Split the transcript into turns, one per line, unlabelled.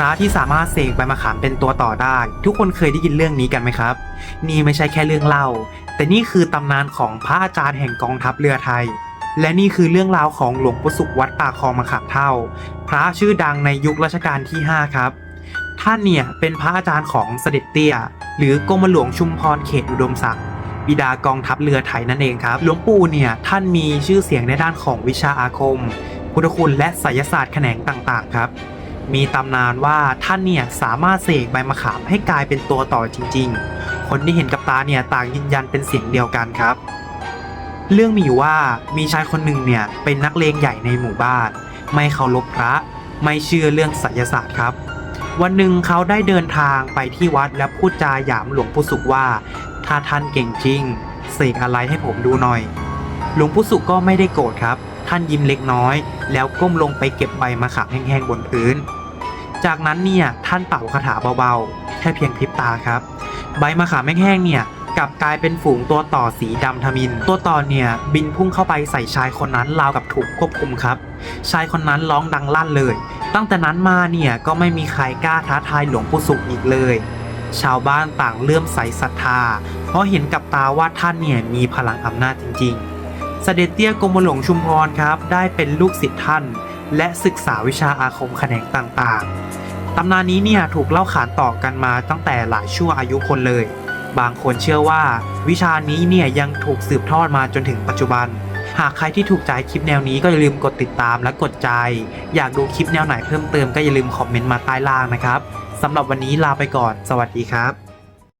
พระที่สามารถเสกใบมะขามเป็นตัวต่อได้ ทุกคนเคยได้ยินเรื่องนี้กันไหมครับ นี่ไม่ใช่แค่เรื่องเล่า แต่นี่คือตำนานของพระอาจารย์แห่งกองทัพเรือไทย และนี่คือเรื่องราวของหลวงปู่สุขวัดป่าคลองมะขามเท่า พระชื่อดังในยุครัชกาลที่ 5 ครับ ท่านเนี่ยเป็นพระอาจารย์ของเสด็จเตี้ย หรือกรมหลวงชุมพรเขตอุดมศักดิ์บิดากองทัพเรือไทยนั่นเองครับหลวงปู่เนี่ยท่านมีชื่อเสียงในด้านของวิชาอาคม พุทธคุณและไสยศาสตร์แขนงต่างๆ ครับ มีตำนานว่าท่านเนี่ยสามารถเสกใบมะขามให้กลายเป็นตัวต่อจริงๆ คนที่เห็นกับตาเนี่ยต่างยืนยันเป็นเสียงเดียวกันครับ เรื่องมีอยู่ว่ามีชายคนหนึ่งเนี่ยเป็นนักเลงใหญ่ในหมู่บ้าน ไม่เคารพพระ ไม่เชื่อเรื่องไสยศาสตร์ครับ วันหนึ่งเขาได้เดินทางไปที่วัดและพูดจาหยามหลวงปู่สุขว่า ถ้าท่านเก่งจริงเสกอะไรให้ผมดูหน่อย หลวงปู่สุขก็ไม่ได้โกรธครับ ท่านยิ้มเล็กน้อย แล้วก้มลงไปเก็บใบมะขามแห้งๆบนพื้น จากนั้นเนี่ยท่านเป่าคาถาเบาๆ แค่เพียงพริบตาครับ ใบมะขามแห้งๆเนี่ยกลับกลายเป็นฝูงตัวต่อสีดำทมิน ตัวต่อเนี่ยบินพุ่งเข้าไปใส่ชายคนนั้นราวกับถูกควบคุมครับ ชายคนนั้นร้องดังลั่นเลย ตั้งแต่นั้นมาเนี่ยก็ไม่มีใครกล้าท้าทายหลวงปู่สุขอีกเลย ชาวบ้านต่างเลื่อมใสศรัทธา เพราะเห็นกับตาว่าท่านเนี่ยมีพลังอำนาจจริงๆ เสด็จเตี้ยกรมหลวงชุมพรครับ ได้เป็นลูกศิษย์ท่าน และศึกษาวิชาอาคมแขนงต่างๆ ตำนานนี้เนี่ยถูกเล่าขานต่อกันมาตั้งแต่หลายชั่วอายุคนเลย บางคนเชื่อว่า วิชานี้เนี่ยยังถูกสืบทอดมาจนถึงปัจจุบัน หากใครที่ถูกใจคลิปแนวนี้ก็อย่าลืมกดติดตามและกดใจ อยากดูคลิปแนวไหนเพิ่มเติมก็อย่าลืมคอมเมนต์มาใต้ล่างนะครับสำหรับวันนี้ลาไปก่อน สวัสดีครับ